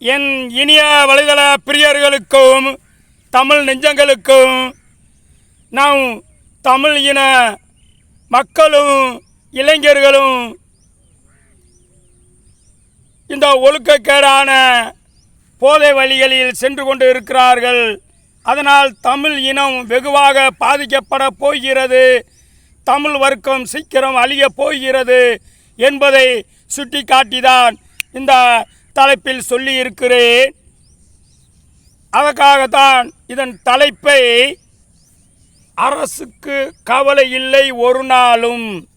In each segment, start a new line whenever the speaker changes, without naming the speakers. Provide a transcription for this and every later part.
என் இனிய வலைதள பிரியர்களுக்கும் தமிழ் நெஞ்சங்களுக்கும் நாம் தமிழ் இன மக்களும் இளைஞர்களும் இந்த ஒழுக்கக்கேடான போதை வழிகளில் சென்று கொண்டு இருக்கிறார்கள். அதனால் தமிழ் இனம் வெகுவாக பாதிக்கப்பட போகிறது. தமிழ் வர்க்கம் சீக்கிரம் அழியப் போகிறது என்பதை சுட்டிக்காட்டிதான் இந்த தலைப்பில் சொல்லியிருக்கிறேன். அதற்காகத்தான் இதன் தலைப்பை அரசுக்கு கவலை இல்லை ஒரு நாளும்.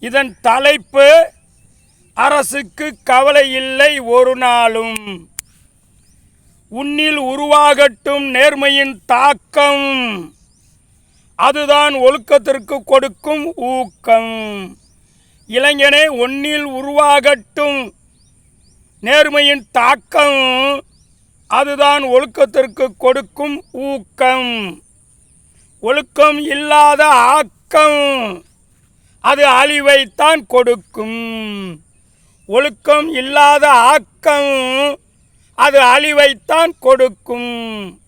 இதன் தலைப்பு அரசுக்கு கவலை இல்லை ஒரு நாளும். உன்னில் உருவாகட்டும் நேர்மையின் தாக்கம். அதுதான் ஒழுக்கத்திற்கு கொடுக்கும் ஊக்கம். இளைஞனே ஒன்னில் உருவாகட்டும் நேர்மையின் தாக்கம் அதுதான் ஒழுக்கத்திற்கு கொடுக்கும் ஊக்கம். ஒழுக்கம் இல்லாத ஆக்கம் அது அழிவைத்தான் கொடுக்கும். ஒழுக்கம் இல்லாத ஆக்கம் அது அழிவைத்தான் கொடுக்கும்.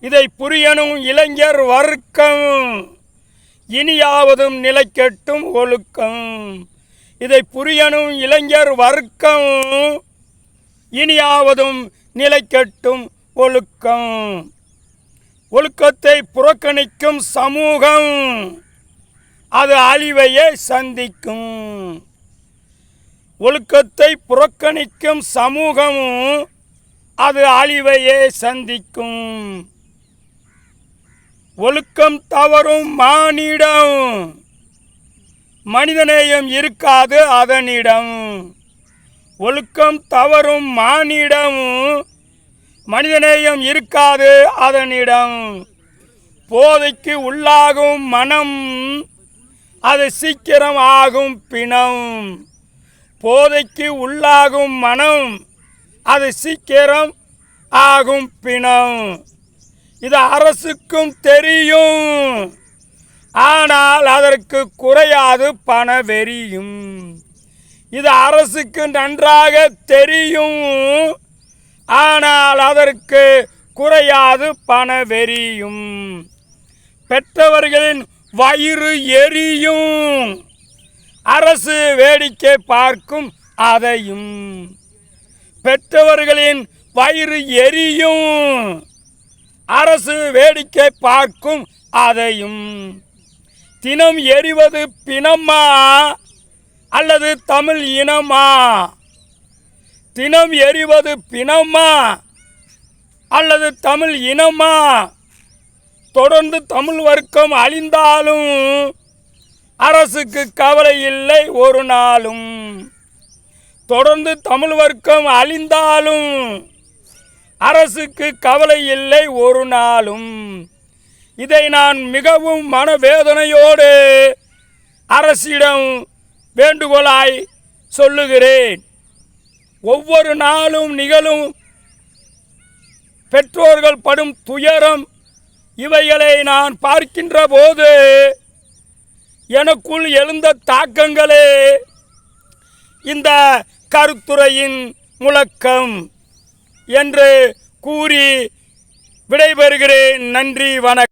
இதை புரியணும் இளைஞர் வர்க்கம். இனியாவதும் நிலைக்கட்டும் ஒழுக்கம். இதை புரியணும் இளைஞர் வர்க்கம். இனியாவதும் நிலைக்கட்டும் ஒழுக்கம். ஒழுக்கத்தை புறக்கணிக்கும் சமூகம். அது அழிவையே சந்திக்கும். ஒழுக்கத்தை புறக்கணிக்கும் சமூகமும் அது அழிவையே சந்திக்கும். ஒழுக்கம் தவறும் மானிடம். மனிதநேயம் இருக்காது அதனிடம். ஒழுக்கம் தவறும் மானிடம். மனிதநேயம் இருக்காது அதனிடம். போதைக்கு உள்ளாகும் மனம் அது சீக்கிரம் ஆகும் பிணம். போதைக்கு உள்ளாகும் மனம் அது சீக்கிரம் ஆகும் பிணம். இது அரசுக்கும் தெரியும். ஆனால் அதற்கு குறையாது பண வெறியும் இது அரசுக்கு நன்றாக தெரியும். ஆனால் அதற்கு குறையாது பண வெறியும். பெற்றவர்களின் வயிறு எரியும். அரசு வேடிக்கை பார்க்கும் அதையும் பெற்றவர்களின் வயிறு எரியும். அரசு வேடிக்கை பார்க்கும் அதையும் தினம் எரிவது பிணமா? அல்லது தமிழ் இனமா? தினம் எறிவது பிணமா? அல்லது தமிழ் இனமா? தொடர்ந்து தமிழ் வர்க்கம் அழிந்தாலும் அரசுக்கு கவலை இல்லை ஒரு நாளும். தொடர்ந்து தமிழ் வர்க்கம் அழிந்தாலும் அரசுக்கு கவலை இல்லை ஒரு நாளும். இதை நான் மிகவும் மனவேதனையோடு அரசிடம் வேண்டுகோளாய் சொல்லுகிறேன். ஒவ்வொரு நாளும் நிகழும் பெற்றோர்கள் படும் துயரம் இவைகளை நான் பார்க்கின்ற போது எனக்குள் எழுந்த தாக்கங்களே இந்த கருத்துறையின் முழக்கம் என்று கூறி விடைபெறுகிறேன். நன்றி வணக்கம்.